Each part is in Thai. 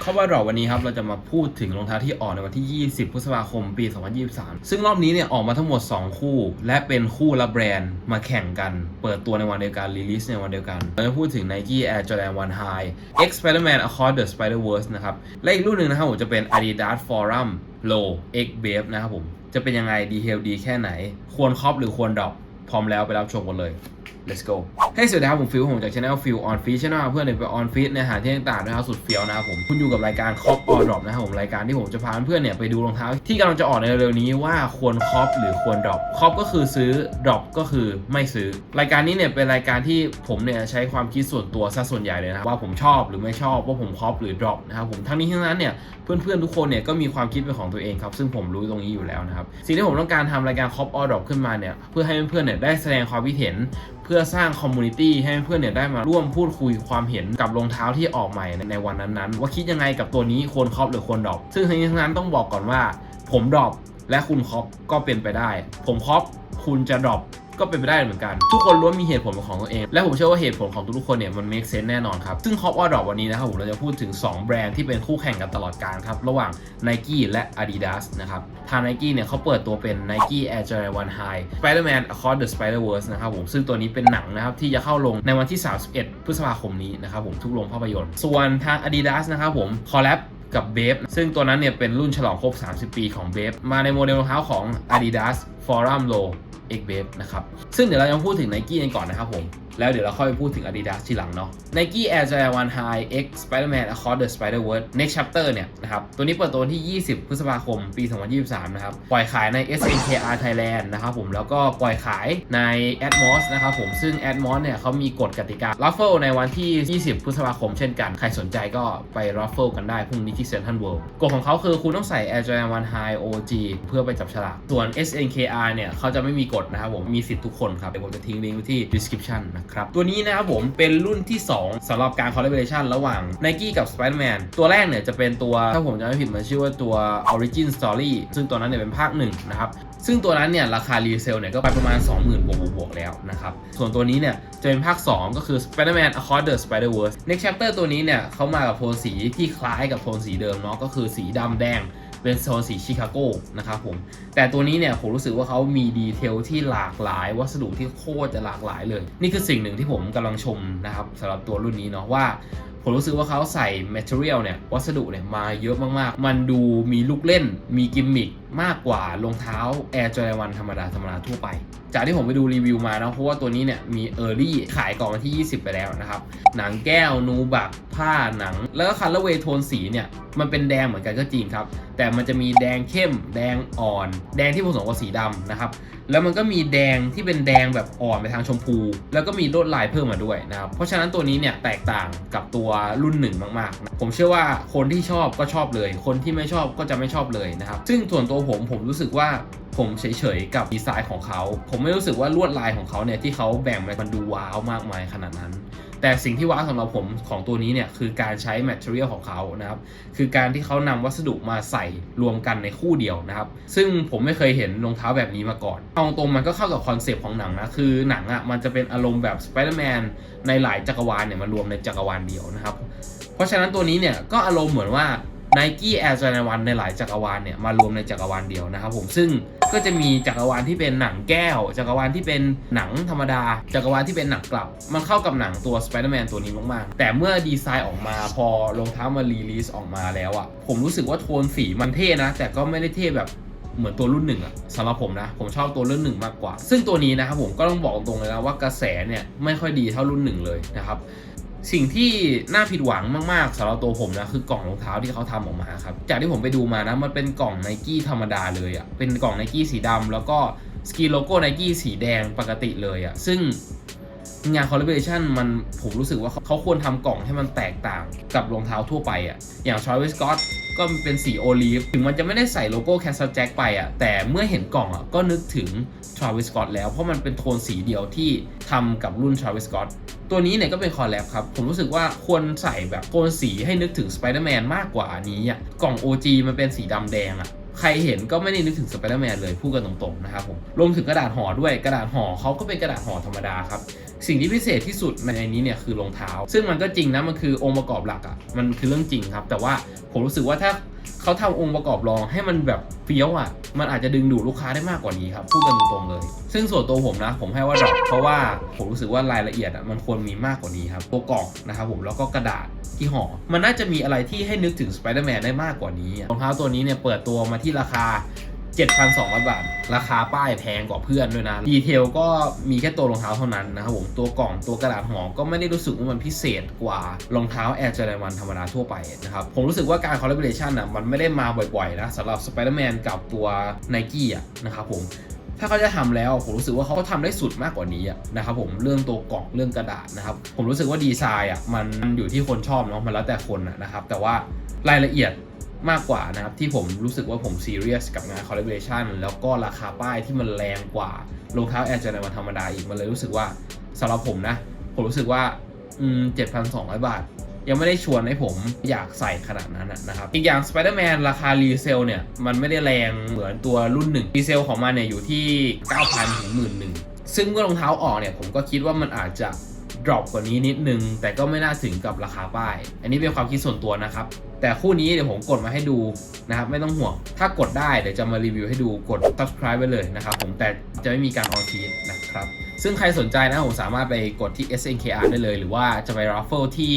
เข้าว่าดรอปวันนี้ครับเราจะมาพูดถึงรองเท้าที่ออกในวันที่ 20 พฤษภาคม ปี 2023 ซึ่งรอบนี้เนี่ยออกมาทั้งหมด 2 คู่ และเป็นคู่ละแบรนด์มาแข่งกัน เปิดตัวในวันเดียวกันรีลิสในวันเดียวกันเราจะพูดถึง Nike Air Jordan 1 High X Spider-Man Across the Spider-Verse นะครับและอีกรุ่นหนึ่งนะครับผมจะเป็น Adidas Forum Low X Babe นะครับผมจะเป็นยังไงดีเทลดีแค่ไหน ควรครอปหรือควรดรอปพร้อมแล้วไปรับชมกันเลย let's go ให้สวัสดีครับผมฟิลผมจาก channel ฟิล on fit channel เพื่อนเนี่ยไป on fit ในหาที่ต่างๆนะครับสุดเฟี้ยวนะครับผมคุณอยู่กับรายการ cop or drop นะครับผมรายการที่ผมจะพาเพื่อนๆเนี่ยไปดูรองเท้า ที่กำลังจะออกในเร็วๆนี้ว่าควร cop หรือควร drop cop ก็คือซื้อ drop ก็คือไม่ซื้อ รายการนี้เนี่ยเป็นรายการที่ผมเนี่ยใช้ความคิดส่วนตัวซะส่วนใหญ่เลยนะครับว่าผมชอบหรือไม่ชอบว่าผม cop หรือ drop นะครับผมทั้งนี้ทั้งนั้นเนี่ยเพื่อนๆทุกคนเนี่ยก็มีความคิดเป็นของตัวเองครับซึ่งผมรู้ตรงนี้อยู่แล้วนะครับสิ่งที่ผมต้องการทำรายการ cop or drop ขึ้นมาเนี่ยเพื่อให้เพื่อนๆเนี่ยได้แสดงความคิดเห็น เพื่อสร้างคอมมูนิตี้ให้เพื่อนเนี่ยได้มาร่วมพูดคุยความเห็นกับรองเท้าที่ออกใหม่ในวันนั้นๆ ว่าคิดยังไงกับตัวนี้ควรครอบหรือควรดรอปซึ่งทั้งนี้ทั้งนั้นต้องบอกก่อนว่า ผมดรอปและคุณครอบก็เป็นไปได้ ผมครอบคุณจะดรอป ก็เป็นไปได้เหมือนกัน ทุกคนล้วนมีเหตุผลของตัวเอง และผมเชื่อว่าเหตุผลของทุกๆคนเนี่ยมัน make sense แน่นอนครับ ซึ่งคอปว่าดอปวันนี้นะครับผมเราจะพูดถึง 2 แบรนด์ที่เป็นคู่แข่งกันตลอดการครับ ระหว่าง Nike และ Adidas นะครับ ทาง Nike เนี่ยเขาเปิดตัวเป็น Nike Air Jordan 1 High Spider-Man Across the Spider-Verse นะครับผมซึ่งตัวนี้เป็นหนังนะครับที่จะเข้าลงในวันที่ 31 พฤษภาคมนี้นะครับผมทุกโรงภาพยนตร์ ส่วนทาง Adidas นะครับผมคอลแลบ กับเบฟซึ่งตัวนั้นเนี่ยเป็นรุ่นฉลองครบ 30 ปีของเบฟมาในโมเดลรองเท้าของ Adidas Forum Low X b a b e นะครับ ซึ่งเดี๋ยวเราจะพูดถึง Nike กันก่อนนะครับผม แล้วเดี๋ยวเราค่อยไปพูดถึง Adidas ทีหลังเนาะ Nike Air Jordan 1 High X Spider-Man Across the Spider-Verse Next Chapter เนี่ยนะครับ ตัวนี้เปิดตัววันที่ 20 พฤษภาคม ปี 2023 นะครับ ปล่อยขายใน SNKR Thailand นะครับผม แล้วก็ปล่อยขายใน Atmos นะครับผม ซึ่ง Atmos เนี่ยเขามีกฎกติกา Raffle ในวันที่ 20 พฤษภาคมเช่นกัน ใครสนใจก็ไป Raffle กันได้พรุ่งนี้ที่ Central World กฎของเขาคือคุณต้องใส่ Air Jordan 1 High OG เพื่อไปจับฉลาก ส่วน SNKR เนี่ยเขาจะไม่มีกฎนะครับผม มีสิทธิ์ทุกคนครับเดี๋ยวผมจะทิ้งลิงก์ไว้ที่ description นะครับ ตัวนี้นะครับผมเป็นรุ่นที่ 2สำหรับการ collaboration ระหว่าง Nike กับ Spider-Man ตัวแรกเนี่ยจะเป็นตัว ถ้าผมจำไม่ผิดมันชื่อว่าตัว Origin Story ซึ่งตัวนั้นเนี่ยเป็นภาคหนึ่งนะครับซึ่งตัวนั้นเนี่ยราคารีเซลเนี่ยก็ไปประมาณ 20,000 บวกบวกแล้วนะครับ ส่วนตัวนี้เนี่ยจะเป็นภาค 2 ก็คือ Spider-Man Across the Spider-Verse Next Chapter ตัวนี้เนี่ยเขามากับโทนสีที่คล้ายกับโทนสีเดิมเนาะก็คือสีดำแดง เป็นโซนสีชิคาโกนะครับผม แต่ตัวนี้เนี่ยผมรู้สึกว่าเขามีดีเทลที่หลากหลาย วัสดุที่โคตรจะหลากหลายเลย นี่คือสิ่งหนึ่งที่ผมกำลังชมนะครับสำหรับตัวรุ่นนี้เนาะว่าผมรู้สึกว่าเขาใส่ material เนี่ยวัสดุเนี่ยมาเยอะมากๆ มันดูมีลูกเล่น มีกิมมิคมากกว่ารองเท้า Air Jordan 1ธรรมดาธรรมดาทั่วไป จากที่ผมไปดูรีวิวมานะเพราะว่าตัวนี้เนี่ยมี Early ขายก่อนวันที่ 20 ไปแล้วนะครับ หนังแก้วนูบัก ผ้าหนัง แล้วก็คัลเลอร์เวย์โทนสีเนี่ย มันเป็นแดงเหมือนกันก็จริงครับ แต่มันจะมีแดงเข้ม แดงอ่อน แดงที่ผสมกับสีดำนะครับ แล้วมันก็มีแดงที่เป็นแดงแบบอ่อนไปทางชมพู แล้วก็มีลวดลายเพิ่มมาด้วยนะครับ เพราะฉะนั้นตัวนี้เนี่ยแตกต่างกับตัวรุ่นหนึ่งมากๆ ผมเชื่อว่าคนที่ชอบก็ชอบเลย คนที่ไม่ชอบก็จะไม่ชอบเลยนะครับ ซึ่งส่วนตัวผมผมรู้สึกว่าผมเฉยๆกับดีไซน์ของเขา ผมไม่รู้สึกว่าลวดลายของเขาเนี่ยที่เขาแบ่งมามันดูว้าวมากมายขนาดนั้น แต่สิ่งที่ว้าวสำหรับผมของตัวนี้เนี่ยคือการใช้ material ของเขานะครับ คือการที่เขานำวัสดุมาใส่รวมกันในคู่เดียวนะครับ ซึ่งผมไม่เคยเห็นรองเท้าแบบนี้มาก่อนเอาตรงมันก็เข้ากับคอนเซปต์ของหนังนะ คือหนังอะ่ะมันจะเป็นอารมณ์แบบ Spider-Man ในหลายจักรวาลเนี่ยมารวมในจักรวาลเดียวนะครับ เพราะฉะนั้นตัวนี้เนี่ยก็อารมณ์เหมือนว่า Nike Air Jordan 1ในหลายจักรวาลเนี่ยมารวมในจักรวาลเดียวนะครับผมซึ่งก็จะมีจักรวาลที่เป็นหนังแก้ว จักรวาลที่เป็นหนังธรรมดา จักรวาลที่เป็นหนังกลับ มันเข้ากับหนังตัว Spider-Man ตัวนี้มากๆ แต่เมื่อดีไซน์ออกมาพอรองเท้ามารีลีสออกมาแล้วอะผมรู้สึกว่าโทนสีมันเท่นะ แต่ก็ไม่ได้เท่แบบเหมือนตัวรุ่นหนึ่งอะสำหรับผมนะ ผมชอบตัวรุ่นหนึ่งมากกว่า ซึ่งตัวนี้นะครับผมก็ต้องบอกตรงเลยนะว่ากระแสเนี่ยไม่ค่อยดีเท่ารุ่นหนึ่งเลยนะครับ สิ่งที่น่าผิดหวังมากๆสำหรับตัวผมนะคือกล่องรองเท้าที่เขาทำออกมาครับจากที่ผมไปดูมานะมันเป็นกล่องไนกี้ธรรมดาเลยอะ่ะเป็นกล่องไนกี้สีดำแล้วก็สกีโลโก้ไนกี้สีแดงปกติเลยอะ่ะซึ่ง งานคอลเลบ r a t i o n มันผมรู้สึกว่าเขาควรทำกล่องให้มันแตกต่างกับรองเท้าทั่วไปอะ่ะ อย่าง Travis Scott ก็เป็นสีโอลีฟถึงมันจะไม่ได้ใส่โลโก้แคสซัลแจ็คไปอะ่ะ แต่เมื่อเห็นกล่องอะ่ะก็นึกถึง Travis Scott แล้ว เพราะมันเป็นโทนสีเดียวที่ทำกับรุ่น Travis Scott ตัวนี้เนี่ยก็เป็นคอลแลบครับ ผมรู้สึกว่าควรใส่แบบโทนสีให้นึกถึง Spider-Man มากกว่านี้อะ กล่อง OG มันเป็นสีดำแดงอะ ใครเห็นก็ไม่ได้นึกถึงสไปเดอร์แมนเลยพูดกันตรงๆนะครับผมรวมถึงกระดาษห่อด้วยกระดาษห่อเขาก็เป็นกระดาษห่อธรรมดาครับสิ่งที่พิเศษที่สุดในนี้เนี่ยคือรองเท้า ซึ่งมันก็จริงนะมันคือองค์ประกอบหลักอะ่ะมันคือเรื่องจริงครับ แต่ว่าผมรู้สึกว่าถ้า เขาทำองค์ประกอบรองให้มันแบบเฟี้ยวอะ มันอาจจะดึงดูดลูกค้าได้มากกว่านี้ครับ พูดกันตรงๆเลย ซึ่งส่วนตัวผมนะ ผมให้ว่าดรอปเพราะว่าผมรู้สึกว่ารายละเอียดอะมันควรมีมากกว่านี้ครับ ตัวกล่องนะครับผมแล้วก็กระดาษที่ห่อ มันน่าจะมีอะไรที่ให้นึกถึงสไปเดอร์แมนได้มากกว่านี้รองเท้าตัวนี้เนี่ยเปิดตัวมาที่ราคา 7,200 บาท ราคาป้ายแพงกว่าเพื่อนด้วยนะ ดีเทลก็มีแค่ตัวรองเท้าเท่านั้นนะครับผม ตัวกล่องตัวกระดาษห่อก็ไม่ได้รู้สึกว่ามันพิเศษกว่ารองเท้า Air Jordan 1ธรรมดาทั่วไปนะครับ ผมรู้สึกว่าการ collaboration อะมันไม่ได้มาบ่อยๆนะสำหรับ Spider-Man กับตัว Nike อะนะครับผมถ้าเขาจะทำแล้วผมรู้สึกว่าเขาทำได้สุดมากกว่านี้นะครับผมเรื่องตัวกล่องเรื่องกระดาษนะครับผมรู้สึกว่าดีไซน์อะมันอยู่ที่คนชอบเนาะมันแล้วแต่คนนะครับแต่ว่ารายละเอียด มากกว่านะครับ ที่ผมรู้สึกว่าผมซีเรียสกับงานคอลเล b เ a ชันแล้วก็ราคาป้ายที่มันแรงกว่ารองเท้าแอร์จ r วันธรรมดาอีก มันเลยรู้สึกว่าสำหรับผมนะ ผมรู้สึกว่าอืมเจ็ดพันสองร้อยบาท ยังไม่ได้ชวนให้ผมอยากใส่ขนาดนั้นนะนะครับ อีกอย่าง Spider-Man ราคารีเซลเนี่ย มันไม่ได้แรงเหมือนตัวรุ่นหนึ่งรีเซลของมันเนี่ยอยู่ที่ 9,000ถึง11,000ซึ่งเมื่อรองเท้าออกเนี่ยผมก็คิดว่ามันอาจจะ ดรอปกว่านี้นิดนึง แต่ก็ไม่น่าถึงกับราคาป้าย อันนี้เป็นความคิดส่วนตัวนะครับ แต่คู่นี้เดี๋ยวผมกดมาให้ดูนะครับ ไม่ต้องห่วง ถ้ากดได้เดี๋ยวจะมารีวิวให้ดูกด subscribe ไว้เลยนะครับผมแต่จะไม่มีการออนทีนะครับ ซึ่งใครสนใจนะผมสามารถไปกดที่ SNKR ได้เลย หรือว่าจะไป raffle ที่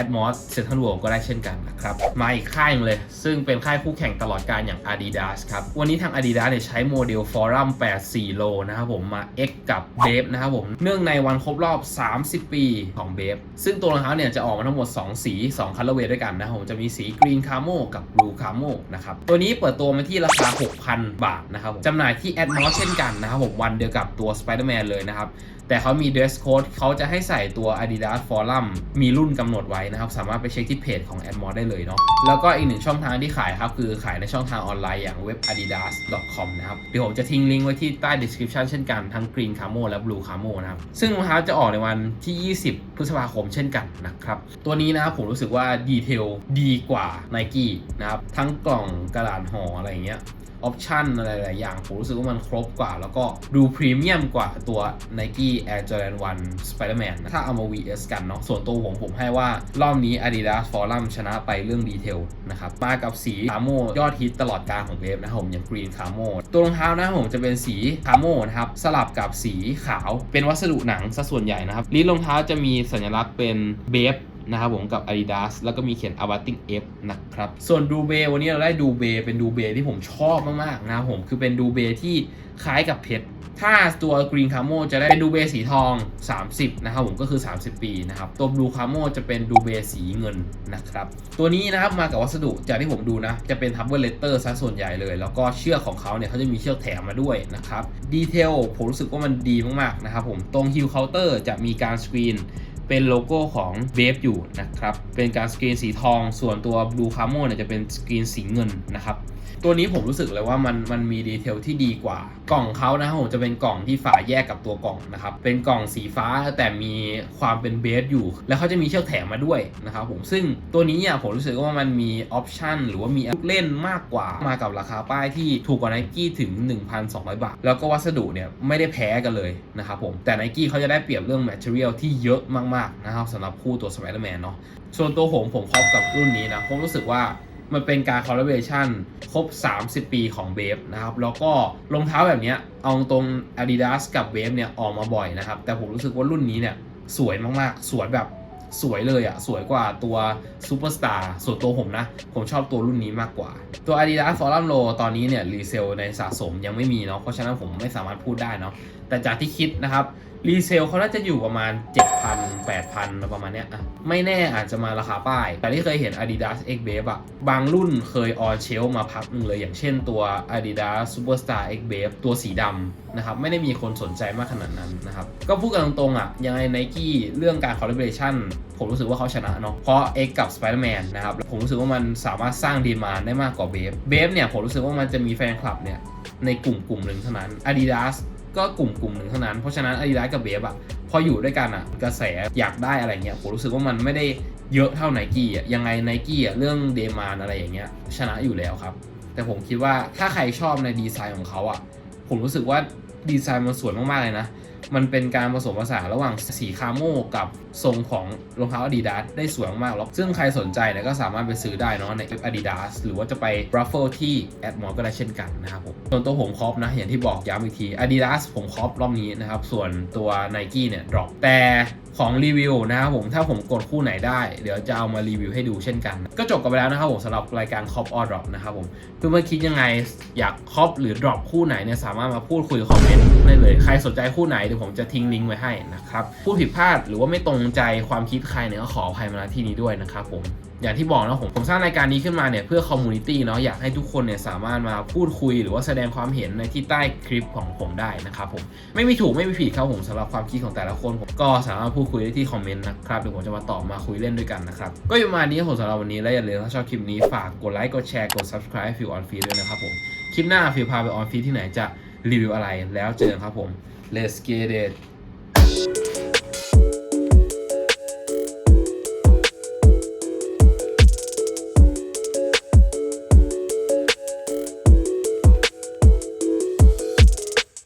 Atmos Central World ก็ได้เช่นกันนะครับ มาอีกค่ายหนึงเลย ซึ่งเป็นค่ายคู่แข่งตลอดการอย่าง Adidas ครับ วันนี้ทาง Adidas เนี่ยใช้โมเดล Forum 84โลนะครับผมมา X กับ b a b e นะครับผม เนื่องในวันครบรอบ 30 ปีของ b a b e ซึ่งตัวรองเท้าเนี่ยจะออกมาทั้งหมด 2 สี 2 คัลเลอร์เวย์ด้วยกันนะครับผมจะมีสี Green Camo กับ Blue Camo นะครับ ตัวนี้เปิดตัวมาที่ราคา 6,000 บาทนะครับผมจำหน่ายที่ Atmos เช่นกันนะครับผมวันเดียวกับตัว Spider-Man เลยนะครับ แต่เขามี dress code เขาจะให้ใส่ตัว Adidas Forum มีรุ่นกำหนดไว้นะครับ สามารถไปเช็คที่เพจของ Admod ได้เลยเนาะแล้วก็อีกหนึ่งช่องทางที่ขายครับ คือขายในช่องทางออนไลน์อย่างเว็บ adidas.com นะครับ เดี๋ยวผมจะทิ้งลิงก์ไว้ที่ใต้ description เช่นกันทั้ง Green Camo และ Blue Camo นะครับ ซึ่งรองเท้าจะออกในวันที่ 20 พฤษภาคมเช่นกันนะครับ ตัวนี้นะครับผมรู้สึกว่าดีเทลดีกว่า Nike นะครับทั้งกล่องกระดาษห่ออะไรอย่างเงี้ยออปชันอะไรหลายอย่างผมรู้สึกว่ามันครบกว่า แล้วก็ดูพรีเมียมกว่าตัว Nike Air Jordan 1 Spider-Man นะถ้าเอามา VS กันเนาะส่วนตัวผมผมให้ว่า รอบนี้ Adidas Forum ชนะไปเรื่องดีเทลนะครับ มากับสีคาโมยอดฮิตตลอดการของเวฟนะครับผมอย่าง Green Camo ตัวรองเท้านะครับผมจะเป็นสีคาโมนะครับ สลับกับสีขาวเป็นวัสดุหนังซะส่วนใหญ่นะครับลิ้นรองเท้าจะมีสัญลักษณ์เป็นเบฟ นะครับผมกับ Adidas แล้วก็มีเขียน Avating F นะครับ ส่วนดูเบวันนี้เราได้ดูเบเป็นดูเบที่ผมชอบมากๆนะครับผมคือเป็นดูเบที่คล้ายกับเพชรถ้าตัว Green Camo จะได้เป็นดูเบสีทอง 30 นะครับผมก็คือ 30 ปีนะครับ ตัว Blue Camo จะเป็นดูเบสีเงินนะครับ ตัวนี้นะครับมากับวัสดุจากที่ผมดูนะ จะเป็น Double Letter ซะส่วนใหญ่เลย แล้วก็เชือกของเขาเนี่ยเขาจะมีเชือกแถมมาด้วยนะครับ ดีเทลผมรู้สึกว่ามันดีมากๆนะครับผมตรง Heel Counter จะมีการสกรีน เป็นโลโก้ของเบฟอยู่นะครับ เป็นการสกรีนสีทอง ส่วนตัวบลูคาโมเนี่ยจะเป็นสกรีนสีเงินนะครับ ตัวนี้ผมรู้สึกเลยว่ามันมันมีดีเทลที่ดีกว่ากล่องเขานะครับผมจะเป็นกล่องที่ฝาแยกกับตัวกล่องนะครับเป็นกล่องสีฟ้าแต่มีความเป็นเบฟอยู่ แล้วเขาจะมีเชือกแถมมาด้วยนะครับผมซึ่งตัวนี้เนี่ยผมรู้สึกว่ามันมีออปชันหรือว่ามีลูกเล่นมากกว่ามากับราคาป้ายที่ถูกกว่า Nike ถึง 1,200 บาท แล้วก็วัสดุเนี่ยไม่ได้แพ้กันเลยนะครับผมแต่ Nike เขาจะได้เปรียบเรื่อง Material ที่เยอะมากๆนะครับสำหรับคู่ตัว Spider-Man เนาะส่วนตัวผมผมครอบกับรุ่นนี้นะผมรู้สึกว่า มันเป็นการคอลลาเ r ชันครบ 30 ปีของเบฟนะครับ แล้วก็รองเท้าแบบนี้เอาตรง Adidas กับเบฟเนี่ยออกมาบ่อยนะครับ แต่ผมรู้สึกว่ารุ่นนี้เนี่ยสวยมากๆ สวยแบบสวยเลยอะสวยกว่าตัวซูเปอร์สตาร์ส่วนตัวผมนะ ผมชอบตัวรุ่นนี้มากกว่า ตัว Adidas Forum Low ตอนนี้เนี่ยรีเซลในสะสมยังไม่มีเนาะเพราะฉะนั้นผมไม่สามารถพูดได้เนาะแต่จากที่คิดนะครับ รีเซลเขาน่าจะอยู่ประมาณ 7,000 8,000ประมาณเนี้ยอะไม่แน่อาจจะมาราคาป้าย แต่ที่เคยเห็น Adidas X b a b e อะบางรุ่นเคยออนเชลมาพักนึงเลย อย่างเช่นตัว Adidas Superstar X b a b e ตัวสีดำนะครับ ไม่ได้มีคนสนใจมากขนาดนั้นนะครับ ก็พูดกันตรงๆอะยังไง Nike เรื่องการ collaboration ผมรู้สึกว่าเขาชนะเนาะ เพราะ X กับ Spider-Man นะครับ ผมรู้สึกว่ามันสามารถสร้างดีมานได้มากกว่าเบฟเบฟเนี่ยผมรู้สึกว่ามันจะมีแฟนคลับเนี่ยในกลุ่มกลุ่มหนึ่งเท่านั้น Adidas ก็กลุ่มกลุ่มหนึ่งเท่านั้น เพราะฉะนั้น Adidas กับเบฟอะพออยู่ด้วยกันอะกระแสอยากได้อะไรเงี้ยผมรู้สึกว่ามันไม่ได้เยอะเท่าไนกี้อะยังไงไนกี้อะเรื่องเดมานอะไรอย่างเงี้ยชนะอยู่แล้วครับ แต่ผมคิดว่าถ้าใครชอบในดีไซน์ของเขาอะผมรู้สึกว่าดีไซน์มันสวยมากๆเลยนะมันเป็นการผสมผสานระหว่างสีคาโมกับทรงของรองเท้า Adidas ได้สวยมากแล้วซึ่งใครสนใจเนี่ยก็สามารถไปซื้อได้เนาะใน Adidas หรือว่าจะไป Ruffle ที่ a d m o r ก็ได้เช่นกันนะครับผม ส่วนตัวผมคอปนะ อย่างที่บอกย้ำอีกที Adidas ผมคอปรอบนี้นะครับ ส่วนตัว Nike เนี่ย drop แต่ของรีวิวนะครับผมถ้าผมกดคู่ไหนได้ เดี๋ยวจะเอามารีวิวให้ดูเช่นกัน ก็จบกันไปแล้วนะครับผมสำหรับรายการ Cop or Drop นะครับผมเพื่อนๆคิดยังไงอยากคอปหรือ drop คู่ไหนเนี่ยสามารถมาพูดคุยคอมเมนต์ได้เลย ใครสนใจคู่ไหนเดี๋ยวผมจะทิ้งลิงก์ไว้ให้นะครับพูดผิดพลาดหรือว่าไม่ตรงใจความคิดใครเนี่ยก็ขออภัยมาณที่นี้ด้วยนะครับผมอย่างที่บอกนะผมผมสร้างรายการนี้ขึ้นมาเนี่ยเพื่อคอมมูนิตี้เนาะอยากให้ทุกคนเนี่ยสามารถมาพูดคุย หรือว่าแสดงความเห็นในที่ใต้คลิปของผมได้นะครับผมไม่มีถูกไม่มีผิดครับผมสำหรับความคิดของแต่ละคนผมก็สามารถพูดคุยได้ที่คอมเมนต์นะครับเดี๋ยวผมจะมาตอบมาคุยเล่นด้วยกันนะครับก็อยู่ประมาณนี้ผมสำหรับวันนี้และอย่าลืมถ้าชอบคลิปนี้ฝากกดไลค์กดแชร์กด subscribe ฟิวออนฟีด้วยนะครับผมคลิปหน้าฟิวพาไปออนฟีที่ไหนจะรีวิวอะไรแล้วเจอกันครับผม let's get it